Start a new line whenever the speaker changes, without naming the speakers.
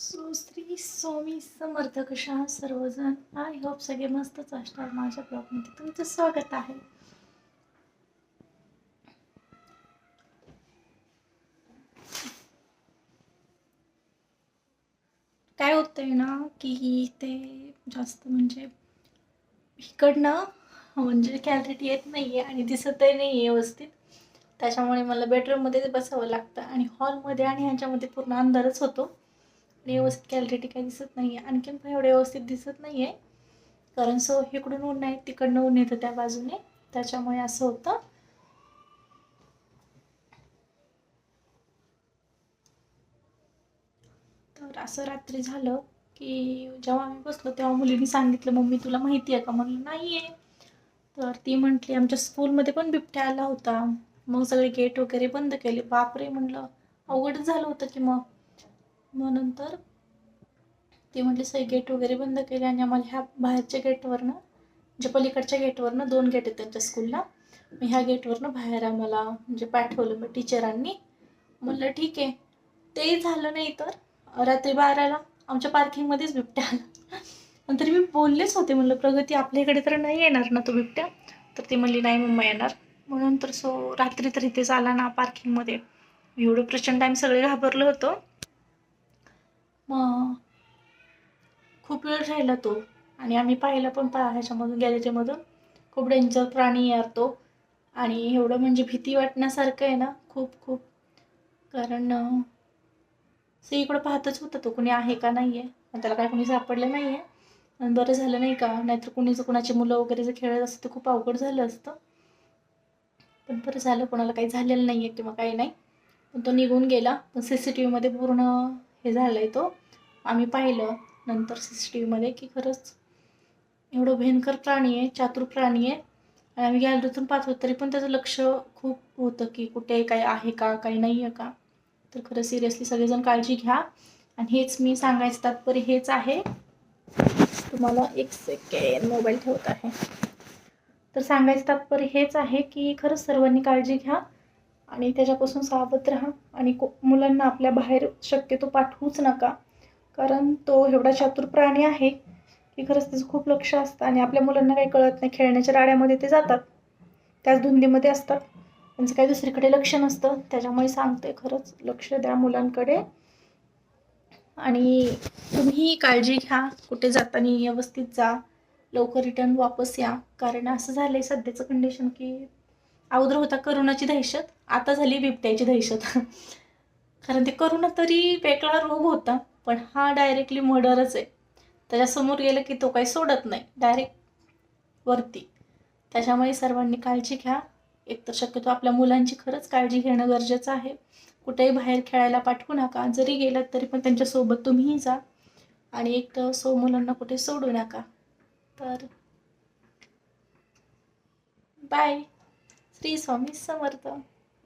So Shri Swami Samarth कशा सर्वजण? I hope सगळे मस्तच असणार माझ्या ब्लॉगमध्ये. तुमचं स्वागत आहे. काय होतंय ना की ते जास्त म्हणजे इकडनं म्हणजे कॅलरिटी येत नाही आहे आणि दिसतही नाही आहे व्यवस्थित. त्याच्यामुळे मला बेडरूममध्येच बसावं लागतं आणि हॉलमध्ये आणि ह्याच्यामध्ये पूर्ण अंधारच होतो. आणि व्यवस्थित कॅलरिटी काही दिसत नाही आहे आणखीन पण एवढं व्यवस्थित दिसत नाही आहे कारण सो इकडून ऊन नाही तिकडनं ऊन येतं त्या बाजूने. त्याच्यामुळे असं होतं. तर असं रात्री झालं की जेव्हा आम्ही बसलो तेव्हा मुलीने सांगितलं मम्मी तुला माहिती आहे का? म्हणलं नाही आहे तर ती म्हटली आमच्या स्कूलमध्ये पण बिबट्या आला होता. मग सगळे गेट वगैरे बंद केले. बापरे म्हणलं अवघडच झालं होतं की मग. मग नंतर ती म्हटली सगळे गेट वगैरे बंद केले आणि आम्हाला ह्या बाहेरच्या गेटवरनं म्हणजे पलीकडच्या गेटवरनं दोन गेट आहेत त्यांच्या स्कूलला मग ह्या गेटवरनं बाहेर आम्हाला म्हणजे पाठवलं मग टीचरांनी. म्हणलं ठीक आहे. ते झालं नाही तर रात्री बाराला आमच्या पार्किंगमध्येच बिबट्या आला. आणि तरी मी बोललेच होते म्हणलं प्रगती आपल्याकडे तर नाही येणार ना तो बिबट्या. तर ती म्हणली नाही मम्मा येणार. म्हणून तर सो रात्री तर इथेच आला ना पार्किंगमध्ये एवढं प्रचंड आम्ही सगळे घाबरलो होतो मग खूप वेळ राहिला तो. आणि आम्ही पाहिला पण पा ह्याच्यामधून गॅलरीमधून खूप डेंजर प्राणी यार तो आणि एवढं म्हणजे भीती वाटण्यासारखं आहे ना खूप खूप. कारण अं, सगळीकडं पाहतच होतं तो कुणी आहे का नाही आहे त्याला काय कुणी सापडलं नाही आहे आणि बरं झालं नाही का नाहीतर कुणी जर कुणाची मुलं वगैरे जर खेळत असतं तर खूप अवघड झालं असतं. पण बरं झालं कोणाला काही झालेलं नाही आहे किंवा काही नाही. पण तो निघून गेला. पण सी सी टी व्हीमध्ये पूर्ण हे झालं आहे तो. आम्ही पाहिलं. नंतर सी सी टी व्हीमध्ये की खरंच एवढं भयंकर प्राणी आहे चातुर प्राणी आहे. आणि आम्ही गॅलरीतून पाहत होतो तरी पण त्याचं लक्ष खूप होतं की कुठे काय आहे का काही नाही आहे का. तर खरं सिरियसली सगळेजण काळजी घ्या. आणि हेच मी सांगायचं तात्पर्य हेच आहे. तुम्हाला एक सेकंड मोबाईल ठेवत आहे. तर सांगायचं तात्पर्य हेच आहे की खरंच सर्वांनी काळजी घ्या. आणि त्याच्यापासून सावध राहा. आणि को मुलांना आपल्या बाहेर शक्यतो पाठवूच नका. कारण तो एवढा चातुर प्राणी आहे की खरंच त्याचं खूप लक्ष असतं आणि आपल्या मुलांना काही कळत नाही. खेळण्याच्या राड्यामध्ये ते जातात. त्याच धुंदीमध्ये असतात. त्यांचं काही दुसरीकडे लक्ष नसतं. त्याच्यामुळे सांगते खरंच लक्ष द्या मुलांकडे. आणि तुम्ही काळजी घ्या. कुठे जाताना व्यवस्थित जा. लवकर रिटर्न वापस या. कारण असं झालं आहे सध्याचं कंडिशन की अगोदर होता करोनाची दहशत. आता झाली बिबट्याची दहशत. कारण ते करोना तरी वेगळा रोग होता. पण हा डायरेक्टली मर्डरच आहे. त्याच्यासमोर गेलं की तो काही सोडत नाही. डायरेक्ट वरती. त्याच्यामुळे सर्वांनी काळजी घ्या. एकतर शक्यतो आपल्या मुलांची खरंच काळजी घेणं गरजेचं आहे. कुठेही बाहेर खेळायला पाठवू नका. जरी गेलात तरी पण त्यांच्यासोबत तुम्हीही जा. आणि एक तर सो मुलांना कुठे सोडू नका. तर बाय श्री स्वामी समर्थ.